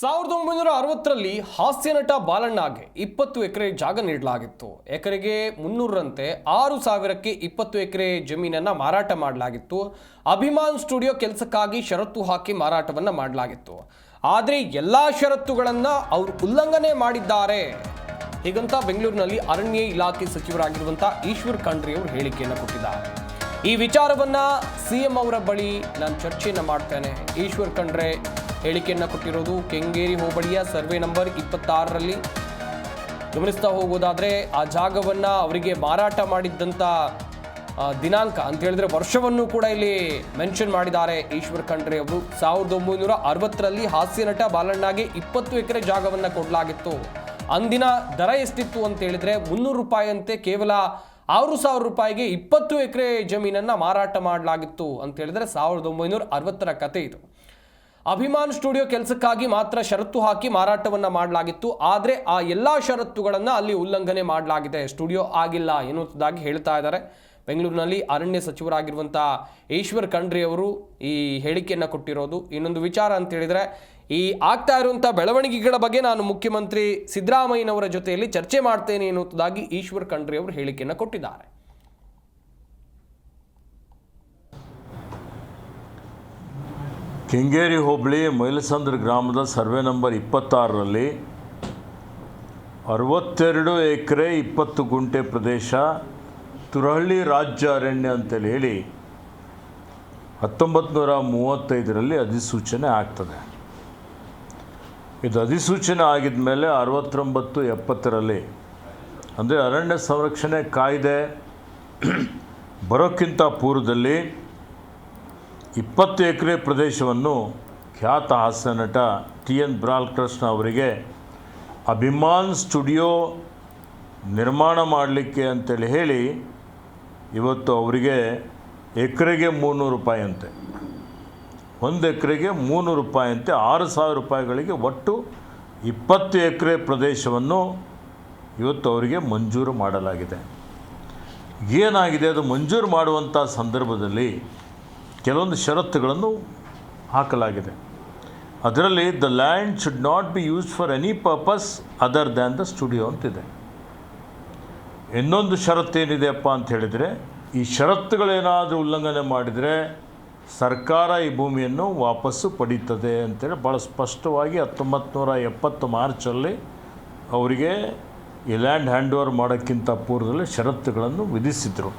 ಸಾವಿರದ ಒಂಬೈನೂರ ಅರವತ್ತರಲ್ಲಿ ಹಾಸ್ಯ ನಟ ಬಾಲಣ್ಣಗೆ ಇಪ್ಪತ್ತು ಎಕರೆ ಜಾಗ ನೀಡಲಾಗಿತ್ತು. ಎಕರೆಗೆ ಮುನ್ನೂರರಂತೆ ಆರು ಸಾವಿರಕ್ಕೆ ಇಪ್ಪತ್ತು ಎಕರೆ ಜಮೀನನ್ನ ಮಾರಾಟ ಮಾಡಲಾಗಿತ್ತು. ಅಭಿಮಾನ್ ಸ್ಟುಡಿಯೋ ಕೆಲಸಕ್ಕಾಗಿ ಷರತ್ತು ಹಾಕಿ ಮಾರಾಟವನ್ನ ಮಾಡಲಾಗಿತ್ತು. ಆದರೆ ಎಲ್ಲಾ ಷರತ್ತುಗಳನ್ನು ಅವರು ಉಲ್ಲಂಘನೆ ಮಾಡಿದ್ದಾರೆ. ಹೀಗಂತ ಬೆಂಗಳೂರಿನಲ್ಲಿ ಅರಣ್ಯ ಇಲಾಖೆ ಸಚಿವರಾಗಿರುವಂಥ ಈಶ್ವರ್ ಖಂಡ್ರೆ ಅವರು ಹೇಳಿಕೆಯನ್ನು ಕೊಟ್ಟಿದ್ದಾರೆ. ಈ ವಿಚಾರವನ್ನ ಸಿಎಂ ಅವರ ಬಳಿ ನಾನು ಚರ್ಚೆಯನ್ನು ಮಾಡ್ತೇನೆ. ಈಶ್ವರ್ ಖಂಡ್ರೆ ಹೇಳಿಕೆಯನ್ನು ಕೊಟ್ಟಿರೋದು ಕೆಂಗೇರಿ ಹೋಬಳಿಯ ಸರ್ವೆ ನಂಬರ್ ಇಪ್ಪತ್ತಾರರಲ್ಲಿ. ಗಮನಿಸ್ತಾ ಹೋಗೋದಾದರೆ ಆ ಜಾಗವನ್ನು ಅವರಿಗೆ ಮಾರಾಟ ಮಾಡಿದ್ದಂಥ ದಿನಾಂಕ ಅಂತ ಹೇಳಿದ್ರೆ ವರ್ಷವನ್ನು ಕೂಡ ಇಲ್ಲಿ ಮೆನ್ಷನ್ ಮಾಡಿದ್ದಾರೆ ಈಶ್ವರ್ ಖಂಡ್ರೆ ಅವರು. ಸಾವಿರದ ಒಂಬೈನೂರ ಅರವತ್ತರಲ್ಲಿ ಹಾಸ್ಯ ನಟ ಬಾಲಣ್ಣಗೆ ಇಪ್ಪತ್ತು ಎಕರೆ ಜಾಗವನ್ನು ಕೊಡಲಾಗಿತ್ತು. ಅಂದಿನ ದರ ಎಷ್ಟಿತ್ತು ಅಂತ ಹೇಳಿದ್ರೆ ಮುನ್ನೂರು ರೂಪಾಯಿಯಂತೆ ಕೇವಲ ಆರು ಸಾವಿರ ರೂಪಾಯಿಗೆ ಇಪ್ಪತ್ತು ಎಕರೆ ಜಮೀನನ್ನ ಮಾರಾಟ ಮಾಡಲಾಗಿತ್ತು ಅಂತ ಹೇಳಿದ್ರೆ ಸಾವಿರದ ಒಂಬೈನೂರ ಅರವತ್ತರ ಕತೆ ಇದು. ಅಭಿಮಾನ್ ಸ್ಟುಡಿಯೋ ಕೆಲಸಕ್ಕಾಗಿ ಮಾತ್ರ ಷರತ್ತು ಹಾಕಿ ಮಾರಾಟವನ್ನ ಮಾಡಲಾಗಿತ್ತು. ಆದರೆ ಆ ಎಲ್ಲ ಷರತ್ತುಗಳನ್ನು ಅಲ್ಲಿ ಉಲ್ಲಂಘನೆ ಮಾಡಲಾಗಿದೆ. ಸ್ಟುಡಿಯೋ ಆಗಿಲ್ಲ ಎನ್ನುವುದಾಗಿ ಹೇಳ್ತಾ ಇದ್ದಾರೆ. ಬೆಂಗಳೂರಿನಲ್ಲಿ ಅರಣ್ಯ ಸಚಿವರಾಗಿರುವಂಥ ಈಶ್ವರ್ ಖಂಡ್ರಿ ಅವರು ಈ ಹೇಳಿಕೆಯನ್ನು ಕೊಟ್ಟಿರೋದು. ಇನ್ನೊಂದು ವಿಚಾರ ಅಂತ ಹೇಳಿದ್ರೆ, ಈ ಆಗ್ತಾ ಇರುವಂಥ ಬೆಳವಣಿಗೆಗಳ ಬಗ್ಗೆ ನಾನು ಮುಖ್ಯಮಂತ್ರಿ ಸಿದ್ದರಾಮಯ್ಯನವರ ಜೊತೆಯಲ್ಲಿ ಚರ್ಚೆ ಮಾಡ್ತೇನೆ ಎನ್ನುವುದಾಗಿ ಈಶ್ವರ್ ಖಂಡ್ರಿ ಅವರು ಹೇಳಿಕೆಯನ್ನು ಕೊಟ್ಟಿದ್ದಾರೆ. ಕೆಂಗೇರಿ ಹೋಬಳಿ ಮೈಲಸಂದ್ರ ಗ್ರಾಮದ ಸರ್ವೆ ನಂಬರ್ ಇಪ್ಪತ್ತಾರರಲ್ಲಿ ಅರವತ್ತೆರಡು ಎಕರೆ ಇಪ್ಪತ್ತು ಗುಂಟೆ ಪ್ರದೇಶ ತುರಹಳ್ಳಿ ರಾಜ್ಯ ಅರಣ್ಯ ಅಂತೇಳಿ ಹೇಳಿ ಹತ್ತೊಂಬತ್ತು ನೂರ ಮೂವತ್ತೈದರಲ್ಲಿ ಅಧಿಸೂಚನೆ ಆಗ್ತದೆ. ಇದು ಅಧಿಸೂಚನೆ ಆಗಿದ ಮೇಲೆ ಅರವತ್ತೊಂಬತ್ತು ಎಪ್ಪತ್ತರಲ್ಲಿ ಅಂದರೆ ಅರಣ್ಯ ಸಂರಕ್ಷಣೆ ಕಾಯ್ದೆ ಬರೋಕ್ಕಿಂತ ಪೂರ್ವದಲ್ಲಿ ಇಪ್ಪತ್ತು ಎಕರೆ ಪ್ರದೇಶವನ್ನು ಖ್ಯಾತ ಹಾಸ್ಯ ನಟ ಟಿ ಎನ್ ಬ್ರಾಲ್ಕೃಷ್ಣ ಅವರಿಗೆ ಅಭಿಮಾನ್ ಸ್ಟುಡಿಯೋ ನಿರ್ಮಾಣ ಮಾಡಲಿಕ್ಕೆ ಅಂತೇಳಿ ಹೇಳಿ ಇವತ್ತು ಅವರಿಗೆ ಎಕರೆಗೆ ಮುನ್ನೂರು ರೂಪಾಯಿ ಅಂತೆ. ಒಂದು ಎಕರೆಗೆ ಮುನ್ನೂರು ರೂಪಾಯಿ ಅಂತೆ. ಆರು ಸಾವಿರ ರೂಪಾಯಿಗಳಿಗೆ ಒಟ್ಟು ಇಪ್ಪತ್ತು ಎಕರೆ ಪ್ರದೇಶವನ್ನು ಇವತ್ತು ಅವರಿಗೆ ಮಂಜೂರು ಮಾಡಲಾಗಿದೆ. ಏನಾಗಿದೆ? ಅದು ಮಂಜೂರು ಮಾಡುವಂಥ ಸಂದರ್ಭದಲ್ಲಿ ಕೆಲವೊಂದು ಷರತ್ತುಗಳನ್ನು ಹಾಕಲಾಗಿದೆ. ಅದರಲ್ಲಿ the land should not be used for any purpose other than the studio ಅಂತಿದೆ. ಇನ್ನೊಂದು ಷರತ್ತು ಏನಿದೆಯಪ್ಪ ಅಂತ ಹೇಳಿದರೆ, ಈ ಷರತ್ತುಗಳೇನಾದರೂ ಉಲ್ಲಂಘನೆ ಮಾಡಿದರೆ ಸರ್ಕಾರ ಈ ಭೂಮಿಯನ್ನು ವಾಪಸ್ಸು ಪಡೀತದೆ ಅಂತೇಳಿ ಭಾಳ ಸ್ಪಷ್ಟವಾಗಿ ಹತ್ತೊಂಬತ್ತು ನೂರ ಎಪ್ಪತ್ತು ಮಾರ್ಚಲ್ಲಿ ಅವರಿಗೆ ಈ ಲ್ಯಾಂಡ್ ಹ್ಯಾಂಡ್ ಓವರ್ ಮಾಡೋಕ್ಕಿಂತ ಪೂರ್ವದಲ್ಲಿ ಷರತ್ತುಗಳನ್ನು ವಿಧಿಸಿದರು.